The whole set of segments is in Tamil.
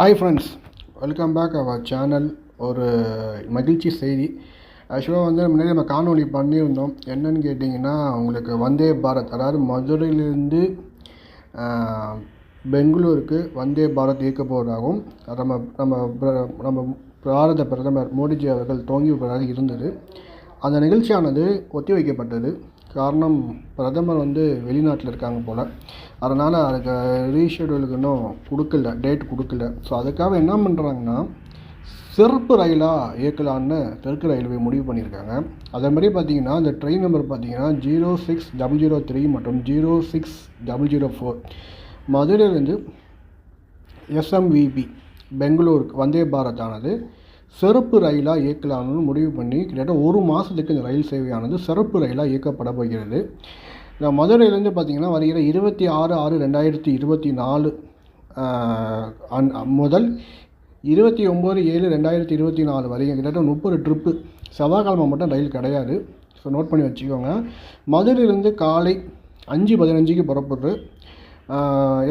Hi friends welcome back our channel ஒரு மகிழ்ச்சி செய்தி. ஆக்சுவலாக வந்து முன்னாடி நம்ம காணொலி பண்ணியிருந்தோம். என்னன்னு கேட்டிங்கன்னா உங்களுக்கு வந்தே பாரத் அதாவது மதுரையிலேருந்து பெங்களூருக்கு வந்தே பாரத் இயக்க போவதாகவும் நம்ம நம்ம நம்ம பாரத பிரதமர் மோடிஜி அவர்கள் துவங்கி வைப்பதாக இருந்தது. அந்த நிகழ்ச்சியானது ஒத்தி வைக்கப்பட்டது காரணம் பிரதமர் வந்து வெளிநாட்டில் இருக்காங்க போல். அதனால் அதுக்கு ரீஷெடியூலுக்கு இன்னும் கொடுக்கல டேட் கொடுக்கல. ஸோ அதுக்காக என்ன பண்ணுறாங்கன்னா சிறப்பு ரயிலாக இயக்கலான்னு தெற்கு ரயில்வே முடிவு பண்ணியிருக்காங்க. அதே மாதிரி பார்த்தீங்கன்னா இந்த ட்ரெயின் நம்பர் பார்த்தீங்கன்னா zero six double zero three மற்றும் zero six double zero four மதுரையிலேருந்து எஸ்எம்விபி பெங்களூருக்கு வந்தே பாரத் ஆனது சிறப்பு ரயிலாக இயக்கலாம்னு முடிவு பண்ணி கிட்டத்தட்ட ஒரு மாதத்துக்கு இந்த ரயில் சேவையானது சிறப்பு ரயிலாக இயக்கப்பட போகிறது. இந்த மதுரையிலேருந்து பார்த்தீங்கன்னா வருகிற இருபத்தி ஆறு ஆறு ரெண்டாயிரத்தி இருபத்தி நாலு முதல் இருபத்தி ஒம்பது ஏழு ரெண்டாயிரத்தி இருபத்தி நாலு வரைக்கும் கிட்டத்தட்ட முப்பது ட்ரிப்பு செவ்வாய்க்கிழமை மட்டும் ரயில் கிடையாது. ஸோ நோட் பண்ணி வச்சுக்கோங்க. மதுரையிலேருந்து காலை அஞ்சு பதினஞ்சுக்கு புறப்படுது.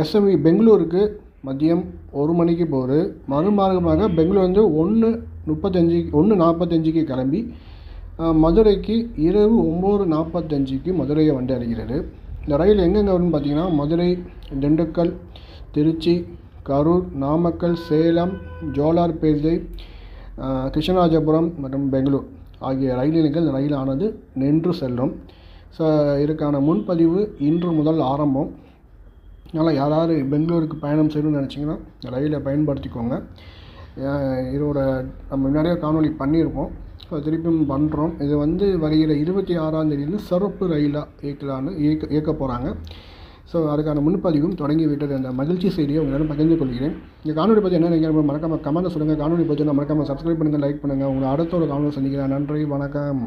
எஸ்எம்இ பெங்களூருக்கு மதியம் ஒரு மணிக்கு போகுது. மறுமார்க்கமாக பெங்களூர் வந்து ஒன்று முப்பத்தஞ்சு ஒன்று நாற்பத்தஞ்சுக்கு கிளம்பி மதுரைக்கு இரவு ஒம்பது நாற்பத்தஞ்சுக்கு மதுரையை வந்து அடைகிறது இந்த ரயில் எங்கெங்கே வரும்னு பார்த்தீங்கன்னா மதுரை திண்டுக்கல் திருச்சி கரூர் நாமக்கல் சேலம் ஜோலார்பேட்டை கிருஷ்ணராஜபுரம் மற்றும் பெங்களூர் ஆகிய ரயில் நிலையங்கள் ரயிலானது நின்று செல்லும். ஸோ இதற்கான முன்பதிவு இன்று முதல் ஆரம்பம். அதனால் யாராவது பெங்களூருக்கு பயணம் செய்யணும்னு நினச்சிங்கன்னா ரயிலை பயன்படுத்திக்கோங்க. இதோட நம்ம முன்னாடியே காணொளி பண்ணியிருப்போம். ஸோ திருப்பியும் பண்ணுறோம் இது வந்து வருகிற இருபத்தி ஆறாம் சிறப்பு ரயிலாக இயக்கலான்னு இயக்க இயக்க போகிறாங்க ஸோ அதுக்கான முன்பதிவும் தொடங்கி விட்டது. அந்த மகிழ்ச்சி செய்தியை உங்களிடம் பகிர்ந்து கொள்கிறேன். இந்த காணொலி பற்றி என்ன நினைக்கிறேன் மறக்காம கமெண்ட் சொல்லுங்கள் காணொலி பற்றி மறக்காமல் சப்ஸ்கிரைப் பண்ணுங்கள் லைக் பண்ணுங்கள் உங்களை அடுத்த ஒரு காணொலி சந்திக்கிறேன். நன்றி வணக்கம்.